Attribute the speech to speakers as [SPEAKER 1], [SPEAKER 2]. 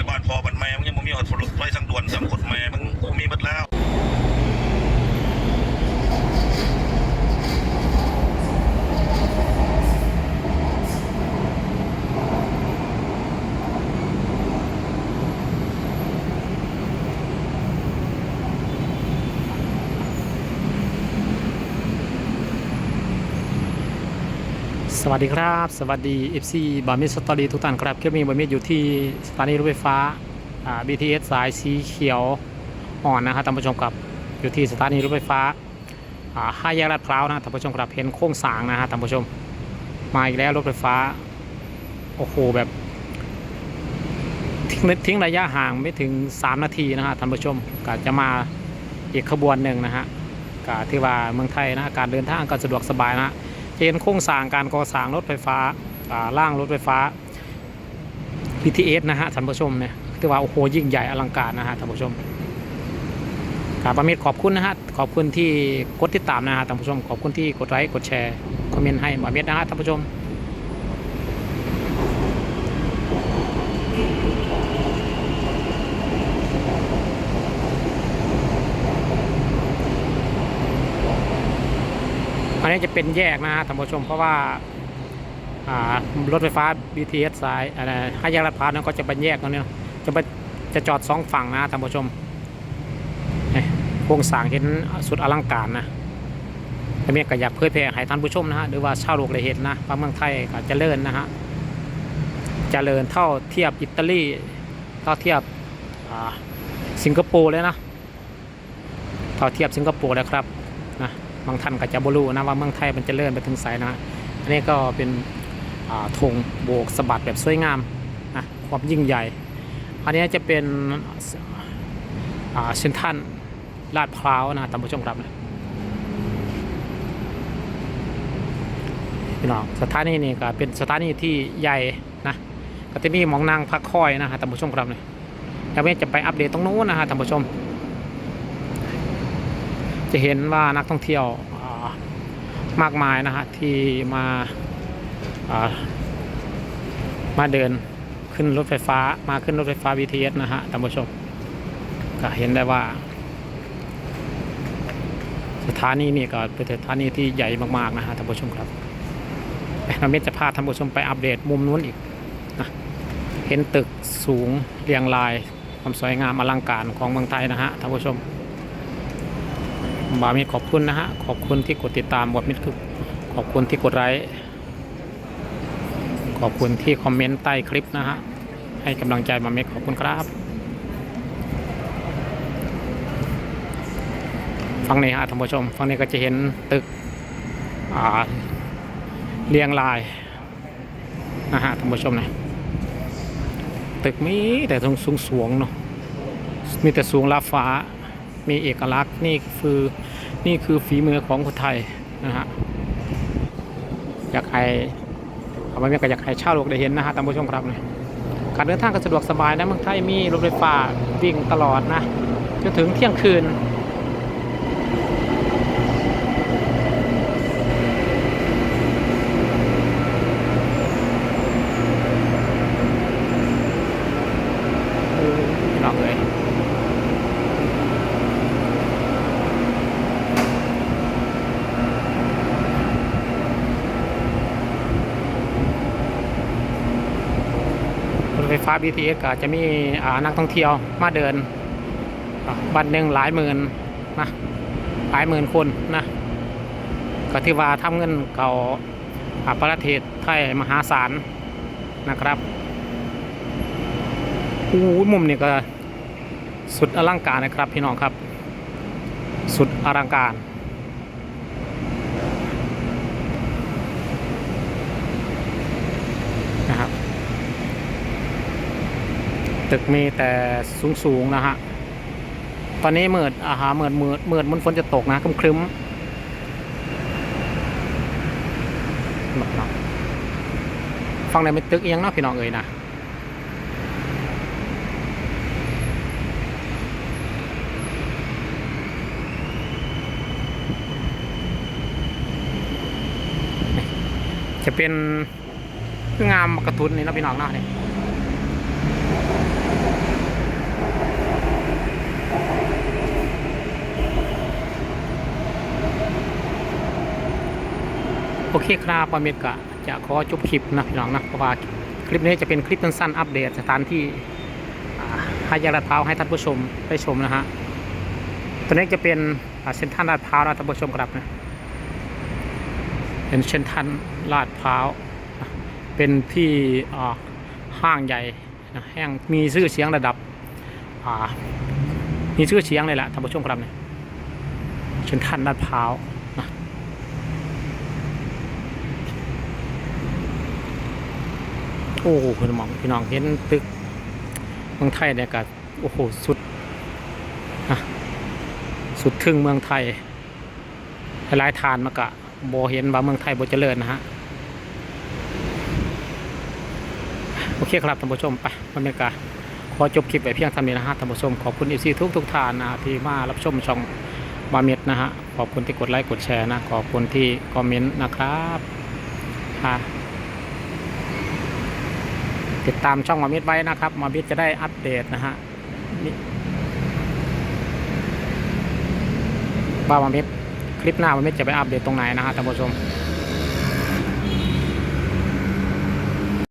[SPEAKER 1] ยบ้านพ่อบ้านแม่มึงยังบ่มีรถไฟสังด่วนสามคนแม่มึงกูมีหมดแล้ว
[SPEAKER 2] สวัสดีครับ สวัสดี FC บามิสตอรี่ทุกท่านครับ เคลิปนี้บามิสอยู่ที่สถานีรถไฟฟ้าอ่า BTS สายสีเขียวอ่อนนะครับท่านผู้ชมครับอยู่ที่สถานีรถไฟฟ้าอ่าห้าแยกลาดพร้าวนะท่านผู้ชมครับเห็นโค้งสางนะฮะท่านผู้ชมมาอีกแล้วรถไฟฟ้าโอ้โหแบบทิ้งทิ้งระยะห่างไม่ถึง 3 นาทีนะฮะท่านผู้ชมก็จะมาอีกขบวนหนึ่งนะฮะก็ที่ว่าเมืองไทยนะการเดินทางก็สะดวกสบายนะ เห็นโครงสร้างการก่อสร้างรถไฟฟ้าอ่าล่างรถไฟฟ้า BTS นะฮะท่านผู้ชมเนี่ยถือว่าโอ้โหยิ่งใหญ่อลังการนะฮะท่านผู้ชมกราบประมิตรขอบคุณนะฮะขอบคุณที่กดติดตามนะฮะท่านผู้ชม ขอบคุณที่กดไลค์กดแชร์คอมเมนต์ให้บาเม็ดนะฮะท่านผู้ชม อั นนี้จะเป็นแยกนะฮะท่านผู้ชมเพราะว่ารถไฟฟ้า BTS สายอะไรห้าแยกลาดพร้าวนั้นก็จะเป็นแยกตรงนี้จะไปจะจอดสองฝั่งนะท่านผู้ชมเนี่ยโครงสร้างเห็นสุดอลังการนะแต่เมียก็อยากเผยแพร่ให้ท่านผู้ชมนะฮะหรือว่าชาวโลกได้เห็นนะว่าเมืองไทยก็เจริญนะฮะเจริญเท่าเทียบอิตาลีเท่าเทียบสิงคโปร์เลยนะเท่าเทียบสิงคโปร์แล้วครับนะ บางท่านก็จะบรู้นะว่าเมืองไทยมันจะเลื่อนไปถึงไสนนะอันนี้ก็เป็นธงโบกสะบัดแบบสวยงามนะความยิ่งใหญ่ อันนี้จะเป็นอ่าเซนทันลาดพร้าวนะท่านผู้ชมครับนะพี่น้องสถานีนี่ก็เป็นสถานีที่ใหญ่นะก็จะมีมองนางพักคอยนะฮะท่านผู้ชมครับเนี่ยแล้วเม่จะไปอัปเดตตรงนู้นนะฮะท่านผู้ชม จะเห็นว่านักท่องเที่ยวมากมายนะฮะที่มาามาเดินขึ้นรถไฟฟ้ามาขึ้นรถไฟฟ้า BTS นะฮะท่านผู้ชมก็เห็นได้ว่า สถานีนี่ก็เป็นสถานีที่ใหญ่มากๆนะฮะท่านผู้ชมครับเราเมจะพาท่านผู้ชมไปอัปเดตมุมนู้นอีกนะเห็นตึกสูงเรียงรายความสวยงามอลังการของเมืองไทยนะฮะท่านผู้ชม บามิดขอบคุณนะฮะ ขอบคุณที่กดติดตามบทมิดคือขอบคุณที่กดไลค์ขอบคุณที่คอมเมนต์ใต้คลิปนะฮะ ให้กำลังใจบามิดขอบคุณครับฝั่งนี้ฮะท่านผู้ชมฝั่งนี้ก็จะเห็นตึกอ่าเรียงรายนะฮะท่านผู้ชมนะตึกมีแต่ตรงสูงสวงๆเนาะมีแต่สูงลาฟ้า มีเอกลักษณ์นี่คือนี่คือฝีมือของคนไทยนะฮะอยากให้เอาไว้ก็อยากให้ชาวโลกได้เห็นนะฮะท่านผู้ชมครับเนี่ยการเดินทางก็สะดวกสบายนะเมืองไทยมีรถไฟฟ้าวิ่งตลอดนะจนถึงเที่ยงคืนโอ้พี่น้องเลย รถไฟ้า BTS ก็จะมีนักท่องเที่ยวมาเดินวันหนึ่งหลายหมื่นนะหลายหมื่นคนนะก็ที่ว่าทำเงินเก่าอาประเทศไทยมหาศาลนะครับอู้มุมนี่ก็สุดอลังการนะครับพี่น้องครับ สุดอลังการ นะครับ ตึกมีแต่สูงสูงๆนะฮะ ตอนนี้เมืดอาหาเมืดเมืดเมืดมันฝนจะตกนะครึมครึ้มๆฟังในเป็นตึกเอียงเนาะพี่น้องเอ๋ยนะจะเป็นงามกระทุนนี่เนาะพี่น้องเนาะนี่ โอเคครับปาเมดกะจะขอจบคลิปนะพี่น้องนะเพราะว่าคลิปนี้จะเป็นคลิปสั้นๆอัปเดตสถานที่อ่าห้ยาลาดพร้าวให้ท่านผู้ชมได้ชมนะฮะตัวนี้จะเป็นเส้นทางลาดพร้าวนะท่านผู้ชมครับนะเป็นเส้นทางลาดพร้าวเป็นที่ห้างใหญ่นะแห่งมีชื่อเสียงระดับอ่ามีชื่อเสียงเลยแหละท่านผู้ชมครับเนี่ยเส้นทางลาดพร้าวนะ โอ้โหพี่น้องพี่น้องเห็นตึกเมืองไทยเนี่ยก็โอ้โหสุดสุดทึ่งเมืองไทยหลายทานมากะโบเห็นว่าเมืองไทยโบเจริญนะฮะโอเคครับท่านผู้ชมไปบรรยากาศขอจบคลิปไปเพียงเท่านี้นะฮะท่านผู้ชมขอบคุณเอซีทุกทุกท่านนะที่มารับชมช่องบาเม็ดนะฮะขอบคุณที่กดไลค์กดแชร์นะขอบคุณที่คอมเมนต์นะครับค่ะ ติดตามช่องมามิดไว้นะครับมามิดจะได้อัปเดตนะฮะนี่ว่ามามิดคลิปหน้ามามิดจะไปอัปเดตตรงไหนนะฮะท่านผู้ชม